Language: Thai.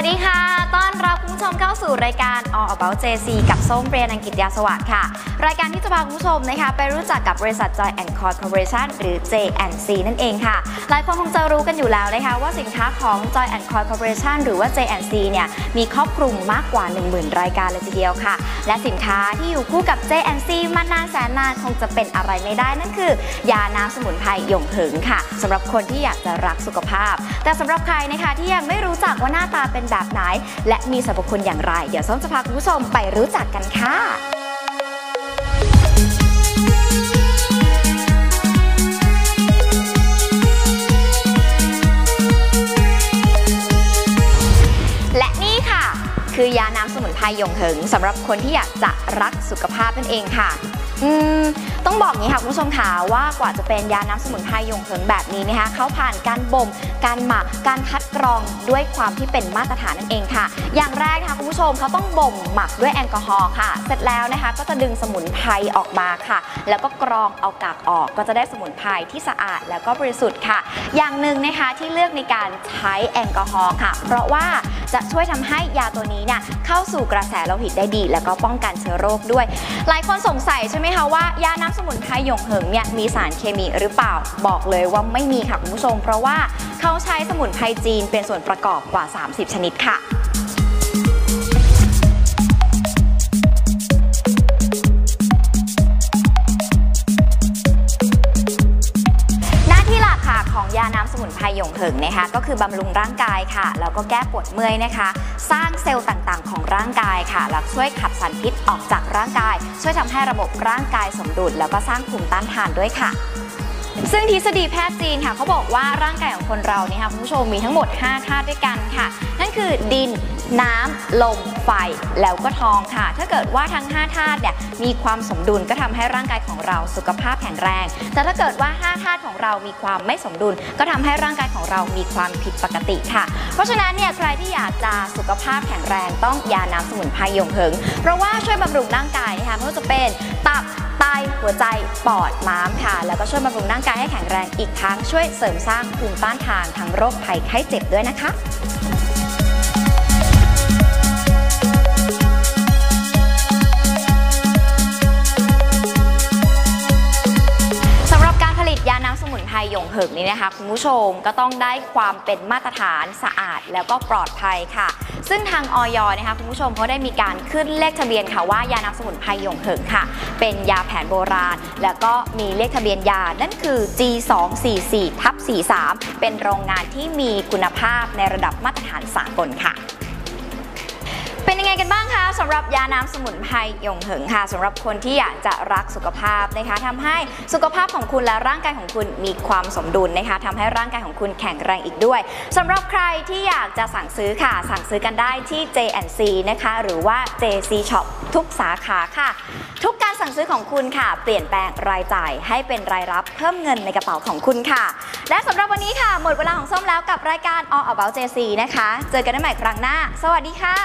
วัสดีค่ะต้อนรับคุณผู้ชมเข้าสู่รายการ All About JC กับส้มเรียนอังกฤษยาสวัสดิ์ค่ะ รายการที่จะพาคุณผู้ชมนะคะไปรู้จักกับบริษัท Joy and Cord Corporation หรือ J&C นั่นเองค่ะ หลายคนคงจะรู้กันอยู่แล้วนะคะว่าสินค้าของ Joy and Cord Corporation หรือว่า J&C เนี่ยมีครอบคลุมมากกว่า 10,000 รายการเลยทีเดียวค่ะ และสินค้าที่อยู่คู่กับ J&C มานานแสนนานคงจะเป็นอะไรไม่ได้นั่นคือยาน้ำสมุนไพรหยงเหิงค่ะสำหรับคนที่อยากจะรักสุขภาพ แต่สำหรับใครนะคะที่ยังไม่รู้จักว่าหน้าตาเป็นแบบไหนและมีสรรพคุณอย่างไร เดี๋ยวส้มจะพาคุณผู้ชมไปรู้จักกันค่ะและนี่ค่ะคือยาน้ำสมุนไพรหยงเหิงสำหรับคนที่อยากจะรักสุขภาพนั่นเองค่ะ อืม ต้องบอกอย่างนี้ค่ะคุณผู้ชมค่ะว่ากว่าจะเป็นยาน้ำสมุนไพรหยงเหิงแบบนี้นะคะเขาผ่านการบ่ม การหมัก การคัดกรองด้วยความที่เป็นมาตรฐานนั่นเองค่ะ อย่างแรกนะคะคุณผู้ชมเขาต้องบ่มหมักด้วยแอลกอฮอล์ค่ะ เสร็จแล้วนะคะก็จะดึงสมุนไพรออกมาค่ะ แล้วก็กรองเอากากออก ก็จะได้สมุนไพรที่สะอาดแล้วก็บริสุทธิ์ค่ะ อย่างหนึ่งนะคะที่เลือกในการใช้แอลกอฮอล์ค่ะ เพราะว่า จะช่วยทำให้ยาตัวนี้เนี่ยเข้าสู่กระแสโลหิตได้ดี แล้วก็ป้องกันเชื้อโรคด้วย หลายคนสงสัยใช่ไหมคะว่ายาน้ำสมุนไพรหยงเหิงเนี่ยมีสารเคมีหรือเปล่าบอกเลยว่าไม่มีค่ะคุณผู้ชม เพราะว่าเขาใช้สมุนไพรจีนเป็นส่วนประกอบกว่า 30 ชนิดค่ะ ของยาน้ำสมุนไพรหยงเถิงนะคะก็คือบำรุงร่างกายค่ะแล้วก็แก้ปวดเมื่อยนะคะ สร้างเซลล์ต่างๆ ของร่างกายค่ะแล้วช่วยขับสารพิษออกจากร่างกาย ช่วยทำให้ระบบร่างกายสมดุลแล้วก็สร้างภูมิต้านทานด้วยค่ะ ซึ่งทฤษฎีแพทย์จีนค่ะเขาบอกว่าร่างกายของคนเราเนี่ยค่ะคุณผู้ชมมีทั้งหมด 5 ธาตุด้วยกันค่ะ นั่นคือดินน้ำลมไฟแล้วก็ทองค่ะ ถ้าเกิดว่าทั้ง 5 ธาตุเนี่ยมีความสมดุลก็ทำให้ร่างกายของเราสุขภาพแข็งแรง แต่ถ้าเกิดว่า 5 ธาตุของเรามีความไม่สมดุล ก็ทำให้ร่างกายของเรามีความผิดปกติค่ะ เพราะฉะนั้นเนี่ยใครที่อยากจะสุขภาพแข็งแรงต้องยาน้ำสมุนไพรยงเหิง เพราะว่าช่วยบำรุงร่างกายนะคะไม่ว่าจะเป็นตับ หัวใจ ปอด ม้ามค่ะ แล้วก็ช่วยบำรุงร่างกายให้แข็งแรงอีกทั้งช่วยเสริมสร้างภูมิต้านทานทั้งโรคภัยไข้เจ็บด้วยนะคะ เหิงนี้นะคะคุณผู้ชมก็ต้องได้ความเป็นมาตรฐานสะอาดแล้วก็ปลอดภัยค่ะ ซึ่งทางออยนะคะคุณผู้ชมเขาได้มีการขึ้นเลขทะเบียนค่ะว่ายาน้ำสมุนไพรหยงเหิงค่ะ เป็นยาแผนโบราณ แล้วก็มีเลขทะเบียนยานั่นคือ G244 ทับ43 เป็นโรงงานที่มีคุณภาพในระดับมาตรฐานสากลค่ะ เป็นยังไงกันบ้างคะสำหรับยาน้ำสมุนไพรยงเหิงค่ะสำหรับคนที่อยากจะรักสุขภาพนะคะทำให้สุขภาพของคุณและร่างกายของคุณมีความสมดุลนะคะทำให้ร่างกายของคุณแข็งแรงอีกด้วยสำหรับใครที่อยากจะสั่งซื้อค่ะ สั่งซื้อกันได้ที่ J&C นะคะหรือว่า JC Shop ทุกสาขาค่ะ ทุกการสั่งซื้อของคุณค่ะ เปลี่ยนแปลงรายจ่ายให้เป็นรายรับเพิ่มเงินในกระเป๋าของคุณค่ะ และสำหรับวันนี้ค่ะ หมดเวลาของส้มแล้วกับรายการ All About JC นะคะ เจอกันได้ใหม่ครั้งหน้า สวัสดีค่ะ